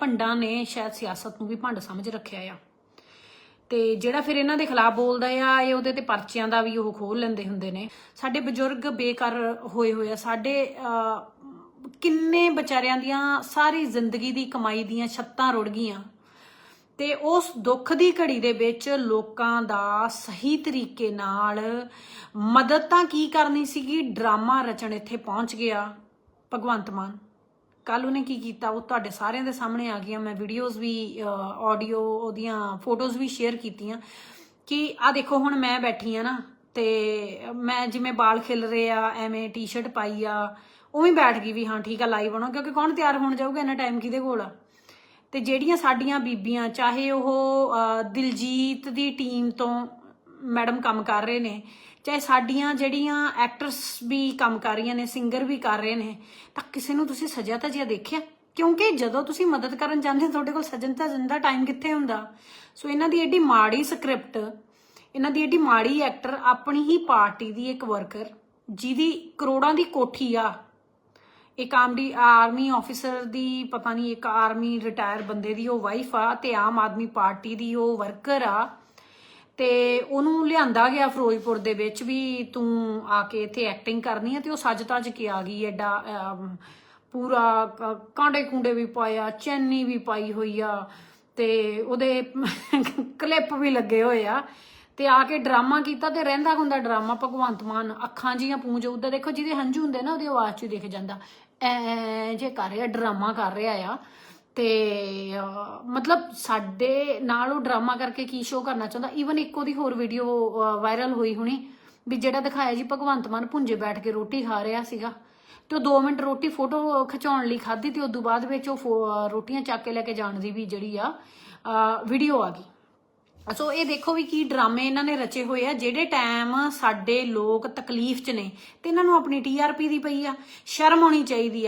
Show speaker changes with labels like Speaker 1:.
Speaker 1: ਭੰਡਾਂ ਨੇ ਸ਼ਾਇਦ ਸਿਆਸਤ ਨੂੰ ਵੀ ਭੰਡ ਸਮਝ ਰੱਖਿਆ ਆ। ਤੇ ਜਿਹੜਾ ਫਿਰ ਇਹਨਾਂ ਦੇ ਖਿਲਾਫ ਬੋਲਦਾ ਆ, ਇਹ ਉਹਦੇ ਤੇ ਪਰਚਿਆਂ ਦਾ ਵੀ ਉਹ ਖੋਲ ਲੈਂਦੇ ਹੁੰਦੇ ਨੇ। ਸਾਡੇ ਬਜ਼ੁਰਗ ਬੇਕਾਰ ਹੋਏ ਹੋਏ ਆ, ਸਾਡੇ ਕਿੰਨੇ ਵਿਚਾਰਿਆਂ ਦੀਆਂ ਸਾਰੀ ਜ਼ਿੰਦਗੀ ਦੀ ਕਮਾਈ ਦੀਆਂ ਛੱਤਾਂ ਰੁੜ ਗਈਆਂ। ਤੇ ਉਸ ਦੁੱਖ ਦੀ ਘੜੀ ਦੇ ਵਿੱਚ ਲੋਕਾਂ ਦਾ ਸਹੀ ਤਰੀਕੇ ਨਾਲ ਮਦਦ ਤਾਂ ਕੀ ਕਰਨੀ ਸੀਗੀ? ਡਰਾਮਾ ਰਚਣ ਇੱਥੇ ਪਹੁੰਚ ਗਿਆ ਭਗਵੰਤ ਮਾਨ। ਕੱਲ ਉਹਨੇ ਕੀ ਕੀਤਾ, ਉਹ ਤੁਹਾਡੇ ਸਾਰਿਆਂ ਦੇ ਸਾਹਮਣੇ ਆ ਗਈਆਂ। ਮੈਂ ਵੀਡੀਓਜ਼ ਵੀ ਆਡੀਓ ਉਹਦੀਆਂ ਫੋਟੋਜ਼ ਵੀ ਸ਼ੇਅਰ ਕੀਤੀਆਂ। ਕਿ ਆ ਦੇਖੋ, ਹੁਣ ਮੈਂ ਬੈਠੀ ਆ ਨਾ, ਤੇ ਮੈਂ ਜਿਵੇਂ ਬਾਲ ਖਿਲ ਰਹੇ ਆ, ਐਵੇਂ ਟੀ-ਸ਼ਰਟ ਪਾਈ ਆ, ਉਵੇਂ ਬੈਠ ਗਈ ਵੀ ਹਾਂ, ਠੀਕ ਆ ਲਾਈਵ ਬਣੋ ਕਿਉਂਕਿ ਕੌਣ ਤਿਆਰ ਹੋਣ ਜਾਊਗਾ ਇੰਨਾ ਟਾਈਮ ਕਿਹਦੇ ਕੋਲ? ਆ ਤੇ ਜਿਹੜੀਆਂ ਸਾਡੀਆਂ ਬੀਬੀਆਂ, ਚਾਹੇ ਉਹ ਦਿਲਜੀਤ ਦੀ ਟੀਮ ਤੋਂ ਮੈਡਮ ਕੰਮ ਕਰ ਰਹੇ ਨੇ ਚਾਹੇ ਸਾਡੀਆਂ ਜਿਹੜੀਆਂ ਐਕਟਰਸ ਵੀ ਕੰਮ ਕਰ ਰਹੀਆਂ ਨੇ ਸਿੰਗਰ ਵੀ ਕਰ ਰਹੇ ਨੇ ਤਾਂ ਕਿਸੇ ਨੂੰ ਤੁਸੀਂ ਸਜਾ ਤਾਂ ਜਿਆ ਦੇਖਿਆ? ਕਿਉਂਕਿ ਜਦੋਂ ਤੁਸੀਂ ਮਦਦ ਕਰਨ ਜਾਂਦੇ ਹੋ, ਤੁਹਾਡੇ ਕੋਲ ਸਜਣ ਤਾਂ ਜਿੰਦਾ ਟਾਈਮ ਕਿੱਥੇ ਹੁੰਦਾ? ਸੋ ਇਹਨਾਂ ਦੀ ਐਡੀ ਮਾੜੀ ਸਕ੍ਰਿਪਟ ਇਹਨਾਂ ਦੀ ਐਡੀ ਮਾੜੀ ਐਕਟਰ ਆਪਣੀ ਹੀ ਪਾਰਟੀ ਦੀ ਇੱਕ ਵਰਕਰ ਜਿਹਦੀ ਕਰੋੜਾਂ ਦੀ ਕੋਠੀ ਆ ਇੱਕ ਆਮਦੀ ਆਰਮੀ ਆਫੀਸਰ ਦੀ ਪਤਾ ਨਹੀਂ ਇੱਕ ਆਰਮੀ ਰਿਟਾਇਰ ਬੰਦੇ ਦੀ ਉਹ ਵਾਈਫ ਆ ਤੇ ਆਮ ਆਦਮੀ ਪਾਰਟੀ ਦੀ ਉਹ ਵਰਕਰ ਆ ਤੇ ਉਹਨੂੰ ਲਿਆਂਦਾ ਗਿਆ ਫਿਰੋਜ਼ਪੁਰ ਦੇ ਵਿੱਚ ਵੀ ਤੂੰ ਆ ਕੇ ਇੱਥੇ ਐਕਟਿੰਗ ਕਰਨੀ ਹੈ ਤੇ ਉਹ ਸੱਜ ਤੱਜ ਕੇ ਆ ਗਈ, ਐਡਾ ਪੂਰਾ ਕਾਂਡੇ ਕੁੰਡੇ ਵੀ ਪਾਇਆ, ਚੈਨੀ ਵੀ ਪਾਈ ਹੋਈ ਆ ਤੇ ਉਹਦੇ ਕਲਿੱਪ ਵੀ ਲੱਗੇ ਹੋਏ ਆ ਤੇ ਆ ਕੇ ਡਰਾਮਾ ਕੀਤਾ ਤੇ ਰਹਿੰਦਾ ਹੁੰਦਾ ਡਰਾਮਾ ਭਗਵੰਤ ਮਾਨ, ਅੱਖਾਂ ਜੀਆਂ ਪੂੰਝ ਉਹਦਾ ਦੇਖੋ ਜਿਹਦੇ ਹੰਝੂ ਹੁੰਦੇ ਨਾ ਉਹਦੀ ਆਵਾਜ਼ 'ਚ ਹੀ ਦਿਖ ਜਾਂਦਾ। ਐ ਜੇ ਕਰ ਰਿਹਾ, ਡਰਾਮਾ ਕਰ ਰਿਹਾ ਆ। ਤੇ ਮਤਲਬ ਸਾਡੇ ਨਾਲ ਉਹ ਡਰਾਮਾ ਕਰਕੇ ਕੀ ਸ਼ੋਅ ਕਰਨਾ ਚਾਹੁੰਦਾ? ਈਵਨ ਇੱਕ ਉਹਦੀ ਹੋਰ ਵੀਡੀਓ ਵਾਇਰਲ ਹੋਈ ਹੁਣੀ, ਵੀ ਜਿਹੜਾ ਦਿਖਾਇਆ ਜੀ ਭਗਵੰਤ ਮਾਨ ਭੁੰਜੇ ਬੈਠ ਕੇ ਰੋਟੀ ਖਾ ਰਿਹਾ ਸੀਗਾ ਤੇ ਉਹ 2 ਮਿੰਟ ਰੋਟੀ ਫੋਟੋ ਖਿਚਾਉਣ ਲਈ ਖਾਧੀ ਤੇ ਤੋਂ ਬਾਅਦ ਵਿੱਚ ਉਹ ਫੋ- ਰੋਟੀਆਂ ਚੱਕ ਕੇ ਲੈ ਕੇ ਜਾਣ ਦੀ ਵੀ ਜਿਹੜੀ ਆ ਵੀਡੀਓ ਆ ਗਈ। ਸੋ ਇਹ ਦੇਖੋ ਵੀ ਕੀ ਡਰਾਮੇ ਇਹਨਾਂ ਨੇ ਰਚੇ ਹੋਏ ਆ, ਜਿਹੜੇ ਟਾਈਮ ਸਾਡੇ ਲੋਕ ਤਕਲੀਫ 'ਚ ਨੇ ਤੇ ਇਹਨਾਂ ਨੂੰ ਆਪਣੀ ਟੀਆਰਪੀ ਦੀ ਪਈ ਆ, ਸ਼ਰਮ ਆਉਣੀ ਚਾਹੀਦੀ ਆ।